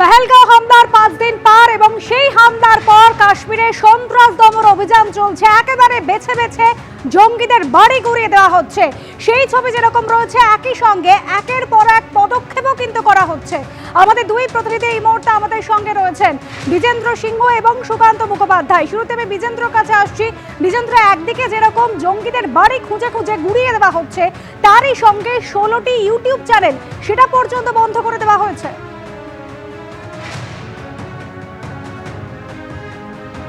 পেহেলগাঁও হামলার পাঁচ দিন পার এবং সেই হামলার পর কাশ্মীরে সন্ত্রাস দমন অভিযান চলছে। একেবারে বেছে বেছে জঙ্গিদের বাড়ি গুড়িয়ে দেওয়া হচ্ছে। সেই ছবি যেরকম রয়েছে, একই সঙ্গে একের পর এক পদক্ষেপও কিন্তু করা হচ্ছে। আমাদের দুই প্রতিনিধি এই মুহূর্তে আমাদের সঙ্গে রয়েছেন বিজেন্দ্র সিংহ এবং সুকান্ত মুখোপাধ্যায়। শুরুতে আমি বিজেন্দ্রর কাছে আসছি। বিজেন্দ্র, একদিকে যেরকম জঙ্গিদের বাড়ি খুঁজে খুঁজে গুড়িয়ে দেওয়া হচ্ছে, তারই সঙ্গে ষোলোটি ইউটিউব চ্যানেল, সেটা পর্যন্ত বন্ধ করে দেওয়া হয়েছে।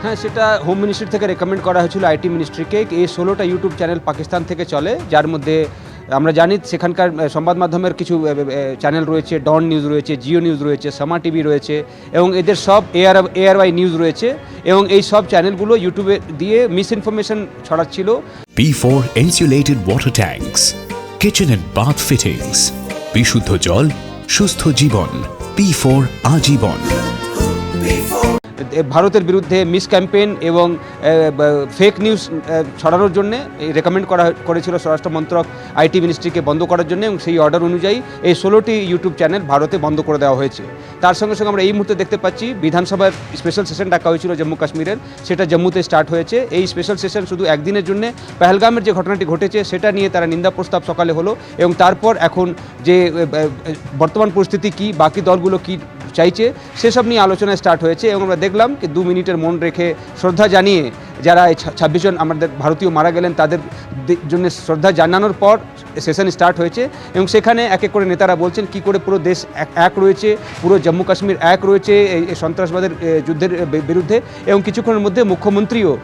হ্যাঁ সেটা হোম মিনিস্ট্রি থেকে রেকমেন্ড করা হয়েছিল আইটি মিনিস্ট্রিকে এই ষোলোটা ইউটিউব চ্যানেল পাকিস্তান থেকে চলে, যার মধ্যে আমরা জানি সেখানকার সংবাদ মাধ্যমের কিছু চ্যানেল রয়েছে ডন নিউজ রয়েছে জিও নিউজ রয়েছে সামা টিভি রয়েছে, এবং এদের সব এআর এআরওয়াই নিউজ রয়েছে, এবং এই সব চ্যানেলগুলো ইউটিউবে দিয়ে মিস ইনফরমেশন ছড়াচ্ছিল P4 insulated water tanks kitchen and bath fittings বিশুদ্ধ জল, সুস্থ জীবন পি ফোর আজীবন। ভারতের বিরুদ্ধে মিস ক্যাম্পেইন এবং ফেক নিউজ ছড়ানোর জন্য রেকমেন্ড করা করেছিল স্বরাষ্ট্র মন্ত্রক আইটি মিনিস্ট্রিকে বন্ধ করার জন্য এবং সেই অর্ডার অনুযায়ী এই ষোলোটি ইউটিউব চ্যানেল ভারতে বন্ধ করে দেওয়া হয়েছে। তার সঙ্গে সঙ্গে আমরা এই মুহূর্তে দেখতে পাচ্ছি বিধানসভার স্পেশাল সেশন ডাকা হয়েছিল জম্মু কাশ্মীরের, সেটা জম্মুতে স্টার্ট হয়েছে। এই স্পেশাল সেশন শুধু একদিনের জন্য, পেহেলগামের যে ঘটনাটি ঘটেছে, সেটা নিয়ে তারা নিন্দা প্রস্তাব সকালে হলো এবং তারপর এখন যে বর্তমান পরিস্থিতি কি, বাকি দলগুলো কি চাইছে, সেসব নিয়ে আলোচনা স্টার্ট হয়েছে এবং আমরা দেখলাম কি দু মিনিটের মন রেখে শ্রদ্ধা জানিয়ে যারা এই ছাব্বিশ জন আমাদের ভারতীয় মারা গেলেন, তাদের জন্য শ্রদ্ধা জানানোর পর সেশন স্টার্ট হয়েছে এবং সেখানে এক এক করে নেতারা বলছেন, কি করে পুরো দেশ এক- রয়েছে, পুরো জম্মু কাশ্মীর এক রয়েছে এই সন্ত্রাসবাদের যুদ্ধের বিরুদ্ধে এবং কিছুক্ষণের মধ্যে মুখ্যমন্ত্রীও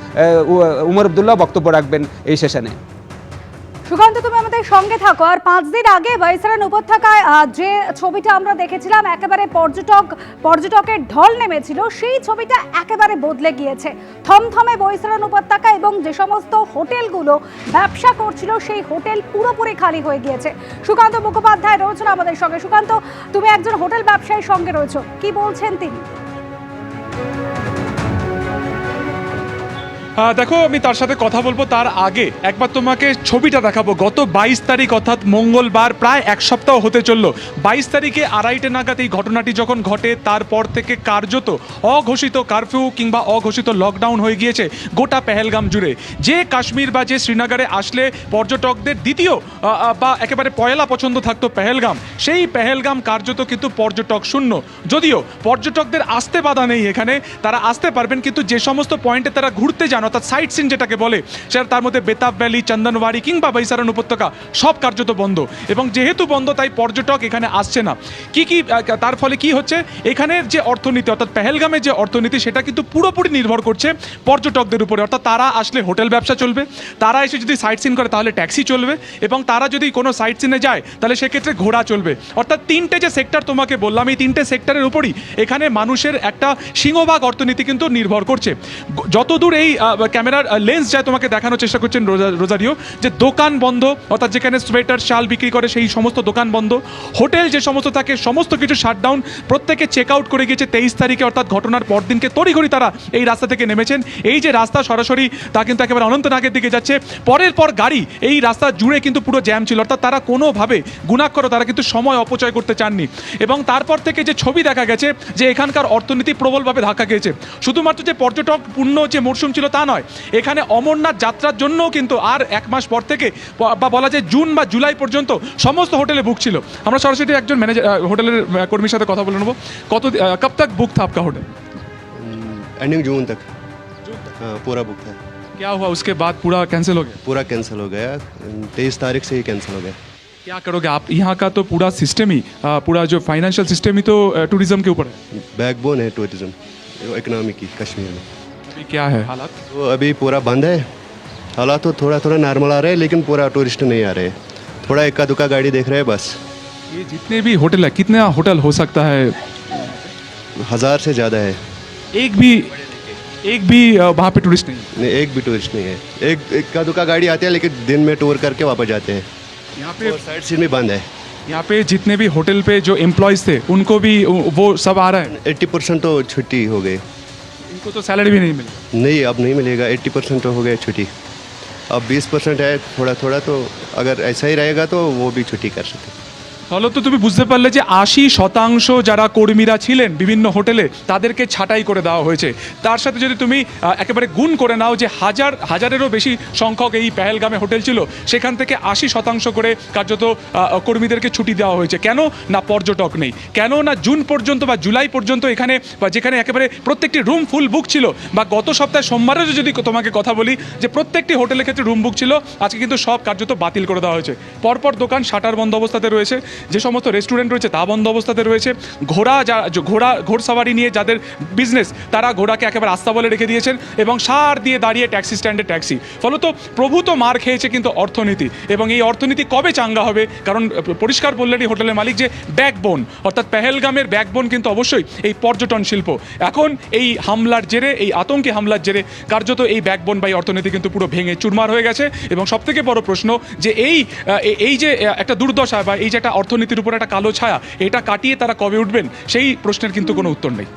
উমর আবদুল্লাহ বক্তব্য রাখবেন এই সেশনে সুকান্ত আমাদের সঙ্গে থাকো। আর পাঁচ দিন আগে বাইসারান উপত্যকায় যে ছবিটা আমরা দেখেছিলাম, একেবারে পর্যটক, পর্যটকের ঢল নেমেছিল, সেই ছবিটা একেবারে বদলে গিয়েছে। থমথমে বৈসারান উপত্যকা এবং যে সমস্ত হোটেলগুলো ব্যবসা করছিল, সেই হোটেল পুরোপুরি খালি হয়ে গিয়েছে। সুকান্ত মুখোপাধ্যায় রয়েছেন আমাদের সঙ্গে। সুকান্ত, তুমি একজন হোটেল ব্যবসায়ীর সঙ্গে রয়েছো। কি বলছেন তিনি? দেখো, আমি তার সাথে কথা বলব তার আগে। একবার তোমাকে ছবিটা দেখাবো। গত বাইশ তারিখ, অর্থাৎ মঙ্গলবার, প্রায় এক সপ্তাহ হতে চলল। বাইশ তারিখে আড়াইটে নাগাদ এই ঘটনাটি যখন ঘটে, তারপর থেকে কার্যত অঘোষিত কারফিউ কিংবা অঘোষিত লকডাউন হয়ে গিয়েছে গোটা পেহেলগাম জুড়ে। যে কাশ্মীর বা যে শ্রীনগরে আসলে পর্যটকদের দ্বিতীয় বা একেবারে পয়লা পছন্দ থাকতো পেহেলগাম, সেই পেহেলগাম কার্যত কিন্তু পর্যটক শূন্য। যদিও পর্যটকদের আসতে বাধা নেই এখানে, তারা আসতে পারবেন, কিন্তু যে সমস্ত পয়েন্টে তারা ঘুরতে যান অর্থাৎ সাইট সিন যেটাকে বলে, সেটা তার মধ্যে বেতাব ভ্যালি চন্দনবাড়ি কিংবা বৈশারণ উপত্যকা, সব কার্যত বন্ধ। এবং যেহেতু বন্ধ, তাই পর্যটক এখানে আসছে না। কি কি তার ফলে কি হচ্ছে? এখানের যে অর্থনীতি, অর্থাৎ পেহেলগামের যে অর্থনীতি, সেটা কিন্তু পুরোপুরি নির্ভর করছে পর্যটকদের উপরে। অর্থাৎ তারা আসলে হোটেল ব্যবসা চলবে, তারা এসে যদি সাইট সিন করে, তাহলে ট্যাক্সি চলবে, এবং তারা যদি কোনো সাইট সিনে যায়, তাহলে সেক্ষেত্রে ঘোড়া চলবে। অর্থাৎ তিনটে যে সেক্টর তোমাকে বললাম, এই তিনটে সেক্টরের উপরই এখানে মানুষের একটা সিংহভাগ অর্থনীতি কিন্তু নির্ভর করছে। যতদূর এই ক্যামেরার লেন্স যায় তোমাকে দেখানোর চেষ্টা করছেন রোজা- রোজারিও, যে দোকান বন্ধ, অর্থাৎ যেখানে সোয়েটার, শাল বিক্রি করে সেই সমস্ত দোকান বন্ধ, হোটেল যে সমস্ত থাকে, সমস্ত কিছু শাটডাউন প্রত্যেকে চেক আউট করে গিয়েছে তেইশ তারিখে, অর্থাৎ ঘটনার পরদিনকে তড়িঘড়ি তারা এই রাস্তা থেকে নেমেছেন। এই যে রাস্তা সরাসরি তা কিন্তু একেবারে অনন্তনাগের দিকে যাচ্ছে। পরের পর গাড়ি, এই রাস্তা জুড়ে কিন্তু পুরো জ্যাম ছিল, অর্থাৎ তারা কোনোভাবে গুণাক্ষর, তারা কিন্তু সময় অপচয় করতে চাননি। এবং তারপর থেকে যে ছবি দেখা গেছে, যে এখানকার অর্থনীতি প্রবলভাবে ধাক্কা খেয়েছে। শুধুমাত্র যে পর্যটক পূর্ণ যে মরশুম ছিল তা নয় এখানে অমরনাথ যাত্রার জন্যও কিন্তু আর এক মাস পর থেকে ব- বা বলা যায় জুন বা জুলাই পর্যন্ত সমস্ত হোটেলে বুক ছিল আমরা সরাসরি একজন ম্যানেজার হোটেলের আহ, কর্মীর সাথে কথা বলে নেবো কত আহ, কব তক বুক থা আপকা হোটেল एंडिंग जून तक हाँ पूरा बुक था क्या हुआ उसके बाद पूरा कैंसिल हो गया पूरा कैंसिल हो गया तेईस तारीख से ही कैंसिल हो गया क्या करोगे आप यहाँ का तो पूरा सिस्टम ही अ, पूरा जो फाइनेंशियल सिस्टम ही तो टूरिज्म के ऊपर है बैकबोन है टूरिज्म इकोनॉमी की कश्मीर में अभी क्या है हालात? तो अभी पूरा बंद है। हालात तो थोड़ा थोड़ा नॉर्मल आ रहे हैं लेकिन पूरा टूरिस्ट नहीं आ रहे। थोड़ा इक्का दुक्का गाड़ी देख रहे हैं बस। ये जितने भी होटल है कितना होटल हो सकता है? हज़ार से ज़्यादा है। एक भी एक भी वहाँ पे टूरिस्ट नहीं। नहीं एक भी टूरिस्ट नहीं है। एक इक्का दुक्का गाड़ी आती है लेकिन दिन में टूर करके वापस जाते हैं। यहाँ पे साइड सीन भी बंद है। यहाँ पे जितने भी होटल पे जो एम्प्लॉयज़ थे उनको भी वो सब आ रहा है? एट्टी परसेंट तो छुट्टी हो गई। इनको तो सैलरी भी नहीं मिलेगी नहीं, अब नहीं मिलेगा। एट्टी परसेंट तो हो गया छुट्टी। अब बीस परसेंट है थोड़ा थोड़ा तो अगर ऐसा ही रहेगा तो वो भी छुट्टी कर सकते তাহলে তো তুমি বুঝতে পারলে যে আশি শতাংশ যারা কর্মীরা ছিলেন বিভিন্ন হোটেলে, তাদেরকে ছাঁটাই করে দেওয়া হয়েছে। তার সাথে যদি তুমি একেবারে গুণ করে নাও যে হাজার, হাজারেরও বেশি সংখ্যক এই পেহেলগামে হোটেল ছিল, সেখান থেকে আশি শতাংশ করে কার্যত কর্মীদেরকে ছুটি দেওয়া হয়েছে। কেন না পর্যটক নেই? কেন না জুন পর্যন্ত বা জুলাই পর্যন্ত এখানে বা যেখানে একেবারে প্রত্যেকটি রুম ফুল বুক ছিল? বা গত সপ্তাহে সোমবারেও যদি তোমাকে কথা বলি যে প্রত্যেকটি হোটেলের ক্ষেত্রে রুম বুক ছিল, আজকে কিন্তু সব কার্যত বাতিল করে দেওয়া হয়েছে। পরপর দোকান শাটার বন্ধ অবস্থাতে রয়েছে। যে সমস্ত রেস্টুরেন্ট রয়েছে তা বন্ধ অবস্থাতে রয়েছে। ঘোড়া যা, ঘোড়া ঘোড়সাওয়ারি নিয়ে যাদের বিজনেস তারা ঘোড়াকে একেবারে আস্থা বলে রেখে দিয়েছেন এবং সার দিয়ে দাঁড়িয়ে ট্যাক্সি স্ট্যান্ডে ট্যাক্সি ফলত প্রভূত মার খেয়েছে কিন্তু অর্থনীতি এবং এই অর্থনীতি কবে চাঙ্গা হবে? কারণ, পরিষ্কার বললেনই হোটেলের মালিক যে ব্যাকবোন অর্থাৎ পেহেলগামের ব্যাকবোন কিন্তু অবশ্যই এই পর্যটন শিল্প। এখন এই হামলার জেরে, এই আতঙ্কে হামলার জেরে কার্যত এই ব্যাকবোন বা এই অর্থনীতি কিন্তু পুরো ভেঙে চুরমার হয়ে গেছে। এবং সবথেকে বড় প্রশ্ন যে এই এই যে একটা দুর্দশা বা এই যে একটা অর্থনীতির উপর একটা কালো ছায়া, এটা কাটিয়ে তারা কবে উঠবেন? সেই প্রশ্নের কিন্তু কোনো উত্তর নেই।